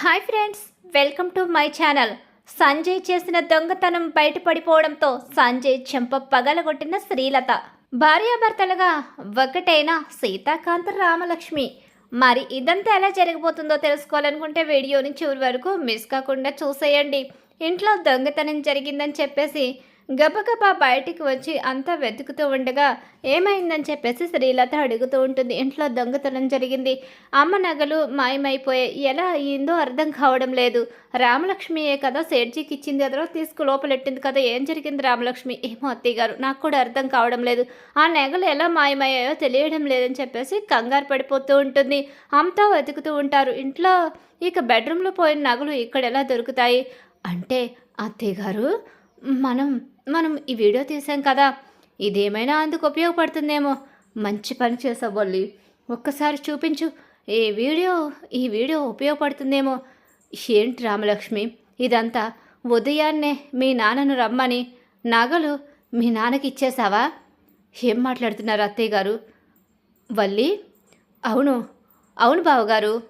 Hi friends welcome to my channel. Sanjay చేసిన దొంగతనం బయటపడిపోవడంతో సంజయ్ చెంప పగలగొట్టిన శ్రీలత. భార్యాభర్తలుగా ఒకటైన సీతాకాంత రామలక్ష్మి. మరి ఇదంతా ఎలా జరగబోతుందో తెలుసుకోవాలనుకుంటే వీడియోని చివరి వరకు మిస్ కాకుండా చూసేయండి. ఇంట్లో దొంగతనం జరిగిందని చెప్పేసి గబగబా బయటికి వచ్చి అంతా వెతుకుతూ ఉండగా ఏమైందని చెప్పేసి శ్రీలత అడుగుతూ ఉంటుంది. ఇంట్లో దొంగతనం జరిగింది. అమ్మ నగలు మాయమైపోయాయి ఎలా అయ్యిందో అర్థం కావడం లేదు. రామలక్ష్మియే కదా సేట్జీకి ఇచ్చింది. అదో తీసుకు లోపలెట్టింది కదా. ఏం జరిగింది రామలక్ష్మి? ఏమో అత్తయ్య గారు నాకు కూడా అర్థం కావడం లేదు. ఆ నగలు ఎలా మాయమయ్యాయో తెలియడం లేదని చెప్పేసి కంగారు పడిపోతూ ఉంటుంది. అంతా వెతుకుతూ ఉంటారు. ఇంట్లో ఇక బెడ్రూమ్లో పోయిన నగలు ఇక్కడ ఎలా దొరుకుతాయి? అంటే అత్తయ్య గారు మనం మనం ఈ వీడియో తీసాం కదా. ఇదేమైనా అందుకు ఉపయోగపడుతుందేమో? మంచి పని చేసావు ఒక్కసారి చూపించు. ఈ వీడియో ఈ వీడియో ఉపయోగపడుతుందేమో? ఏంటి రామలక్ష్మి? ఇదంతా ఉదయాన్నే మీ నాన్నను రమ్మని నగలు మీ నాన్నకి ఇచ్చేసావా ఏం మాట్లాడుతున్నారు అత్తయ్య గారు? వల్లి? అవును. అవును బావగారు.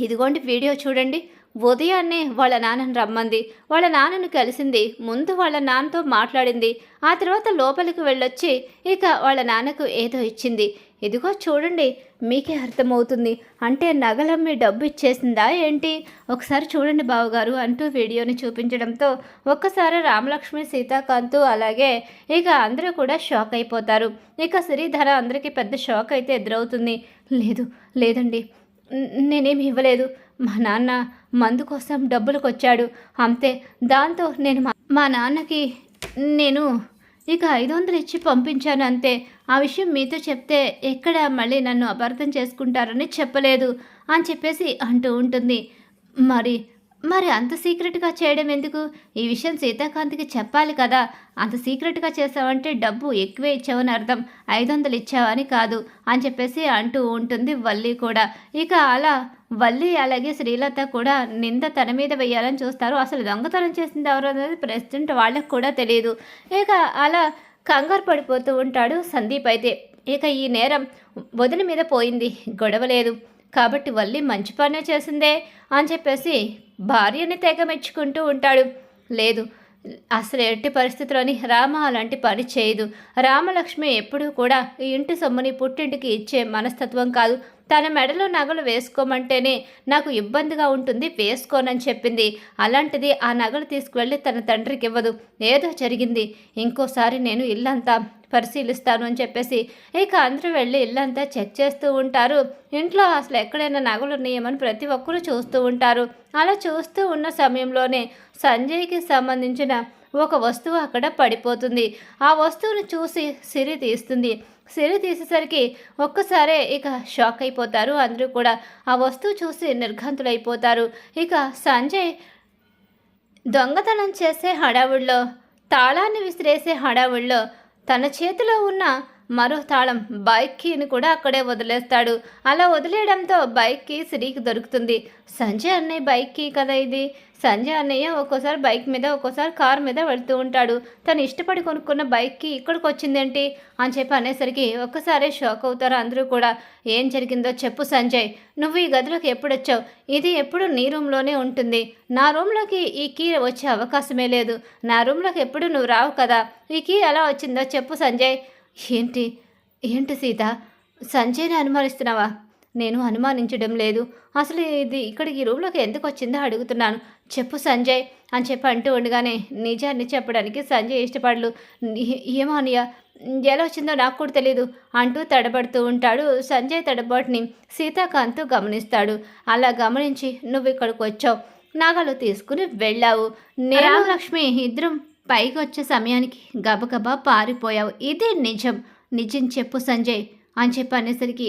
ఇదిగోండి వీడియో చూడండి. ఉదయాన్నే వాళ్ళ నాన్నని రమ్మంది. వాళ్ళ నాన్నను కలిసింది. ముందు వాళ్ళ నాన్నతో మాట్లాడింది. ఆ తర్వాత లోపలికి వెళ్ళొచ్చి ఇక వాళ్ళ నాన్నకు ఏదో ఇచ్చింది. ఇదిగో చూడండి మీకే అర్థమవుతుంది. అంటే నగలమ్మి డబ్బు ఇచ్చేసిందా ఏంటి? ఒకసారి చూడండి బావగారు అంటూ వీడియోని చూపించడంతో ఒక్కసారి రామలక్ష్మి సీతాకాంత్ అలాగే ఇక అందరూ కూడా షాక్ అయిపోతారు. ఇక శ్రీధర అందరికీ పెద్ద షాక్ అయితే ఎదురవుతుంది. లేదు లేదండి. నేనేమి ఇవ్వలేదు. మా నాన్న మందు కోసం డబ్బులకు వచ్చాడు అంతే. దాంతో నేను మా- మా నాన్నకి నేను ఇక ఐదు వందలు ఇచ్చి పంపించాను అంతే. ఆ విషయం మీతో చెప్తే ఎక్కడ మళ్ళీ నన్ను అపార్థం చేసుకుంటారని చెప్పలేదు అని చెప్పేసి అంటూ ఉంటుంది. మరి మరి అంత సీక్రెట్గా చేయడం ఎందుకు? ఈ విషయం సీతాకాంత్కి చెప్పాలి కదా. అంత సీక్రెట్గా చేసావంటే డబ్బు ఎక్కువే ఇచ్చావని అర్థం. ఐదు వందలు ఇచ్చావని కాదు అని చెప్పేసి అంటూ ఉంటుంది వల్లి కూడా. ఇక అలా వల్లి అలాగే శ్రీలత కూడా నింద తన మీద వేయాలని చూస్తారు. అసలు దొంగతనం చేసింది ఎవరు అనేది ప్రెసిడెంట్ వాళ్ళకి కూడా తెలియదు. ఇక అలా కంగారు పడిపోతూ ఉంటాడు సందీప్ అయితే. ఇక ఈ నేరం వదిలి మీద పోయింది. గొడవ లేదు. కాబట్టి వల్లి మంచి పనే చేసిందే అని చెప్పేసి భార్యని తెగ మెచ్చుకుంటూ ఉంటాడు. లేదు అసలు ఎట్టి పరిస్థితుల్లోని రామ అలాంటి పని చేయదు. రామలక్ష్మి ఎప్పుడూ కూడా ఈ ఇంటి సొమ్ముని పుట్టింటికి ఇచ్చే మనస్తత్వం కాదు. తన మెడలో నగలు వేసుకోమంటేనే నాకు ఇబ్బందిగా ఉంటుంది వేసుకోనని చెప్పింది. అలాంటిది ఆ నగలు తీసుకువెళ్ళి తన తండ్రికి ఇవ్వదు. ఏదో జరిగింది. ఇంకోసారి నేను ఇల్లంతా పరిశీలిస్తాను అని చెప్పేసి ఇక అందరూ వెళ్ళి ఇల్లంతా చెక్ చేస్తూ ఉంటారు. ఇంట్లో అసలు ఎక్కడైనా నగలు ఉన్నాయేమని ప్రతి ఒక్కరూ చూస్తూ ఉంటారు. అలా చూస్తూ ఉన్న సమయంలోనే సంజయ్కి సంబంధించిన ఒక వస్తువు అక్కడ పడిపోతుంది. ఆ వస్తువును చూసి సిరి తీస్తుంది. సిరి తీసేసరికి ఒక్కసారే ఇక షాక్ అయిపోతారు. అందరూ కూడా ఆ వస్తువు చూసి నిర్ఘంతులైపోతారు ఇక సంజయ్ దొంగతనం చేసే హడావుడిలో తాళాన్ని విసిరేసే హడావుడిలో తన చేతిలో ఉన్న మరో తాళం బైక్ కీని కూడా అక్కడే వదిలేస్తాడు. అలా వదిలేయడంతో బైక్ కీ సిరికి దొరుకుతుంది. సంజయ్ అన్నయ్య బైక్ కీ కదా ఇది? సంజయ్ అన్నయ్య ఒక్కోసారి బైక్ మీద ఒక్కోసారి కార్ మీద వెళ్తూ ఉంటాడు. తను ఇష్టపడి కొనుక్కున్న బైక్కి ఇక్కడికి వచ్చిందేంటి? అని చెప్పి అనేసరికి ఒక్కసారే షాక్ అవుతారు అందరూ కూడా. ఏం జరిగిందో చెప్పు సంజయ్. నువ్వు ఈ గదిలోకి ఎప్పుడు వచ్చావు? ఇది ఎప్పుడు నీ రూమ్లోనే ఉంటుంది. నా రూమ్లోకి ఈ కీ వచ్చే అవకాశమే లేదు. నా రూమ్లోకి ఎప్పుడు నువ్వు రావు కదా? ఈ కీ ఎలా వచ్చిందో చెప్పు సంజయ్. ఏంటి? ఏంటి సీత? సంజయ్ని అనుమానిస్తున్నావా? నేను అనుమానించడం లేదు. అసలు ఇది ఇక్కడికి ఈ రూమ్లోకి ఎందుకు వచ్చిందో అడుగుతున్నాను. చెప్పు సంజయ్ అని చెప్పి అంటూ ఉండగానే నిజాన్ని చెప్పడానికి సంజయ్ ఇష్టపడలు "ఏ- ఏమో అనియా ఎలా వచ్చిందో నాకు కూడా తెలియదు అంటూ తడబడుతూ ఉంటాడు సంజయ్ తడబాటుని. సీతాకాంత్ గమనిస్తాడు. అలా గమనించి నువ్వు ఇక్కడికి వచ్చావు. నాగలు తీసుకుని వెళ్ళావు. నేను లక్ష్మి ఇద్దరం పైకి వచ్చే సమయానికి గబగబా పారిపోయావు. ఇదే నిజం. నిజం చెప్పు సంజయ్ అని చెప్పి అనేసరికి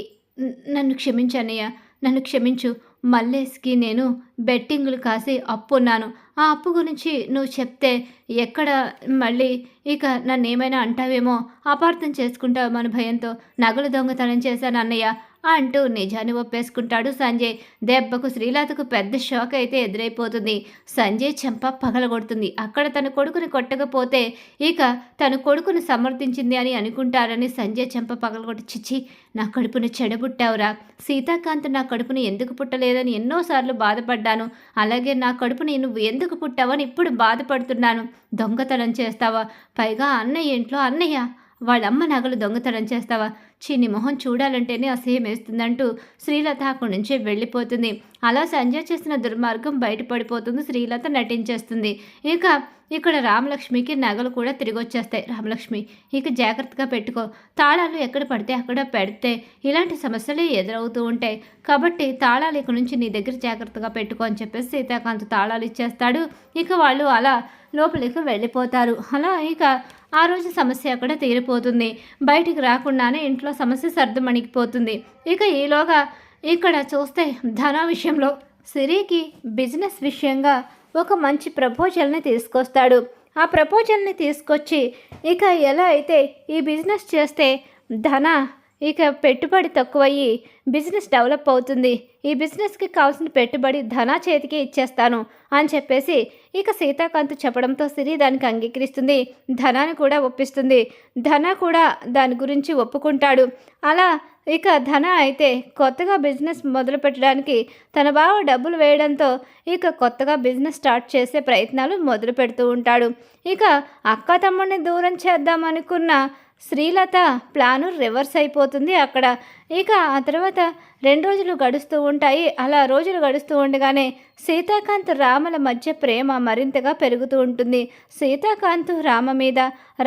నన్ను క్షమించనయ్య. నన్ను క్షమించు. మల్లేస్కి నేను బెట్టింగులు కాసి అప్పు ఉన్నాను ఆ అప్పు గురించి నువ్వు చెప్తే ఎక్కడ మళ్ళీ ఇక నన్ను ఏమైనా అంటావేమో? అపార్థం చేసుకుంటావు మన భయంతో. నగలు దొంగతనం చేశాను అన్నయ్య. అంటూ నిజాన్ని ఒప్పేసుకుంటాడు సంజయ్. దెబ్బకు శ్రీలతకు పెద్ద షాక్ అయితే ఎదురైపోతుంది. సంజయ్ చెంప పగలగొడుతుంది. అక్కడ తన కొడుకుని కొట్టకపోతే ఇక తన కొడుకుని సమర్థించింది అని అనుకుంటారని సంజయ్ చెంప పగలగొట్టి చిచ్చి నా కడుపును చెడబుట్టావురా. సీతాకాంత్ నా కడుపుని ఎందుకు పుట్టలేదని ఎన్నోసార్లు బాధపడ్డాను. అలాగే నా కడుపుని నువ్వు ఎందుకు పుట్టావని ఇప్పుడు బాధపడుతున్నాను. దొంగతనం చేస్తావా? పైగా అన్నయ్య ఇంట్లో అన్నయ్య. వాళ్ళమ్మ నగలు దొంగతనం చేస్తావా? చిన్ని మొహం చూడాలంటేనే అసహ్యం వేస్తుందంటూ శ్రీలత అక్కడి నుంచి వెళ్ళిపోతుంది. అలా సంజయ్ చేసిన దుర్మార్గం బయటపడిపోతుంది. శ్రీలత నటించేస్తుంది. ఇక ఇక్కడ రామలక్ష్మికి నగలు కూడా తిరిగి వచ్చేస్తాయి రామలక్ష్మి ఇక జాగ్రత్తగా పెట్టుకో. తాళాలు ఎక్కడ పడితే అక్కడ పెడితే ఇలాంటి సమస్యలు ఎదురవుతూ ఉంటాయి. కాబట్టి తాళాలు ఇక నుంచి నీ దగ్గర జాగ్రత్తగా పెట్టుకో అని చెప్పేసి సీతాకాంత్ తాళాలు ఇచ్చేస్తాడు. ఇక వాళ్ళు అలా లోపలికి వెళ్ళిపోతారు. అలా ఇక ఆ రోజు సమస్య అక్కడ తీరిపోతుంది. బయటికి రాకుండానే ఇంట్లో సమస్య సర్దుమణిగిపోతుంది ఇక ఈలోగా ఇక్కడ చూస్తే ధన విషయంలో సిరికి బిజినెస్ విషయంగా ఒక మంచి ప్రపోజల్ని తీసుకొస్తాడు. ఆ ప్రపోజల్ని తీసుకొచ్చి ఇక ఎలా అయితే ఈ బిజినెస్ చేస్తే ధన ఇక పెట్టుబడి తక్కువయ్యి బిజినెస్ డెవలప్ అవుతుంది. ఈ బిజినెస్కి కావాల్సిన పెట్టుబడి ధనా చేతికి ఇచ్చేస్తాను అని చెప్పేసి ఇక సీతాకాంత్ చెప్పడంతో సిరి దానికి అంగీకరిస్తుంది. ధనాన్ని కూడా ఒప్పిస్తుంది. ధన కూడా దాని గురించి ఒప్పుకుంటాడు. అలా ఇక ధన అయితే కొత్తగా బిజినెస్ మొదలు పెట్టడానికి తన బావ డబ్బులు వేయడంతో ఇక కొత్తగా బిజినెస్ స్టార్ట్ చేసే ప్రయత్నాలు మొదలు పెడుతూ ఉంటాడు. ఇక అక్క తమ్ముడిని దూరం చేద్దామనుకున్న శ్రీలత ప్లాను రివర్స్ అయిపోతుంది అక్కడ. ఇక ఆ తర్వాత రెండు రోజులు గడుస్తూ ఉంటాయి. అలా రోజులు గడుస్తూ ఉండగానే సీతాకాంత్ రామల మధ్య ప్రేమ మరింతగా పెరుగుతూ ఉంటుంది. సీతాకాంత్ రామ మీద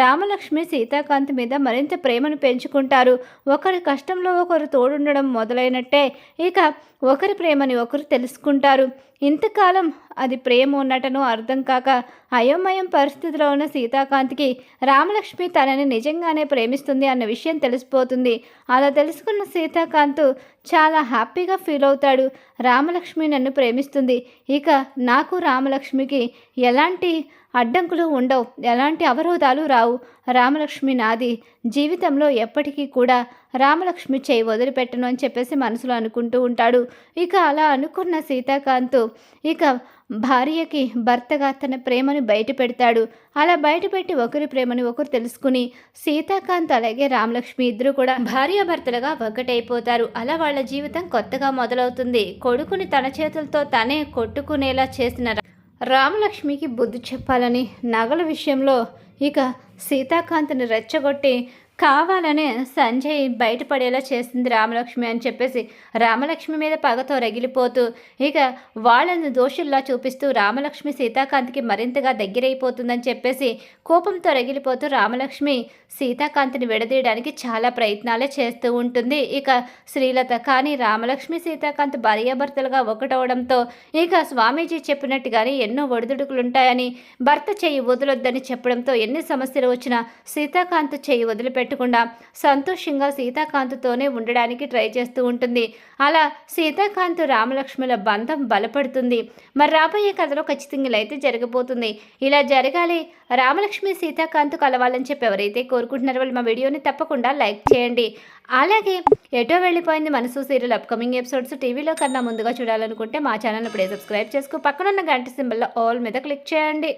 రామలక్ష్మి సీతాకాంత్ మీద మరింత ప్రేమను పెంచుకుంటారు. ఒకరి కష్టంలో ఒకరు తోడుండడం మొదలైనట్టే ఇక ఒకరి ప్రేమని ఒకరు తెలుసుకుంటారు. ఇంతకాలం అది ప్రేమ ఉన్నటను అర్థం కాక అయోమయం పరిస్థితిలో ఉన్న సీతాకాంత్కి రామలక్ష్మి తనని నిజంగానే ప్రేమిస్తుంది అన్న విషయం తెలిసిపోతుంది. అలా తెలుసుకున్న సీతాకాంత్ చాలా హ్యాపీగా ఫీల్ అవుతాడు. రామలక్ష్మి నన్ను ప్రేమిస్తుంది. ఇక నాకు రామలక్ష్మికి ఎలాంటి అడ్డంకులు ఉండవు. ఎలాంటి అవరోధాలు రావు. రామలక్ష్మి నాది. జీవితంలో ఎప్పటికీ కూడా రామలక్ష్మి చేయి వదిలిపెట్టను అని చెప్పేసి మనసులో అనుకుంటూ ఉంటాడు. ఇక అలా అనుకున్న సీతాకాంత్ ఇక భార్యకి భర్తగా తన ప్రేమను బయట పెడతాడు. అలా బయటపెట్టి ఒకరి ప్రేమని ఒకరు తెలుసుకుని సీతాకాంత్ అలాగే రామలక్ష్మి ఇద్దరు కూడా భార్యాభర్తలుగా ఒక్కటైపోతారు అలా వాళ్ళ జీవితం కొత్తగా మొదలవుతుంది. కొడుకుని తన చేతులతో తనే కొట్టుకునేలా చేసిన రామలక్ష్మికి బుద్ధి చెప్పాలని నగల విషయంలో ఇక సీతాకాంత్ని రెచ్చగొట్టి కావాలనే సంజయ్ బయటపడేలా చేసింది రామలక్ష్మి అని చెప్పేసి రామలక్ష్మి మీద పగతో రగిలిపోతూ ఇక వాళ్ళని దోషుల్లా చూపిస్తూ రామలక్ష్మి సీతాకాంత్కి మరింతగా దగ్గరైపోతుందని చెప్పేసి కోపంతో రగిలిపోతూ రామలక్ష్మి సీతాకాంత్ని విడదీయడానికి చాలా ప్రయత్నాలే చేస్తూ ఉంటుంది. ఇక శ్రీలత కానీ రామలక్ష్మి సీతాకాంత్ భార్యాభర్తలుగా ఒకటవడంతో ఇక స్వామీజీ చెప్పినట్టుగానే ఎన్నో ఒడిదుడుకులుంటాయని భర్త చేయి వదలొద్దని చెప్పడంతో ఎన్ని సమస్యలు వచ్చినా సీతాకాంత్ చేయి పెట్టకుండా సంతోషంగా సీతాకాంత్తోనే ఉండడానికి ట్రై చేస్తూ ఉంటుంది. అలా సీతాకాంత్ రామలక్ష్మిల బంధం బలపడుతుంది. మరి రాబోయే కథలో ఖచ్చితంగా ఇలా అయితే జరగబోతుంది. ఇలా జరగాలి రామలక్ష్మి సీతాకాంత్ కలవాలని చెప్పి ఎవరైతే కోరుకుంటున్నారో వాళ్ళు మా వీడియోని తప్పకుండా లైక్ చేయండి. అలాగే ఎటో వెళ్ళిపోయింది మనసు సీరియల్ అప్కమింగ్ ఎపిసోడ్స్ టీవీలో కన్నా ముందుగా చూడాలనుకుంటే మా ఛానల్ ఇప్పుడే సబ్స్క్రైబ్ చేసుకో. పక్కనున్న గంట సింబల్లో ఆల్ మీద క్లిక్ చేయండి.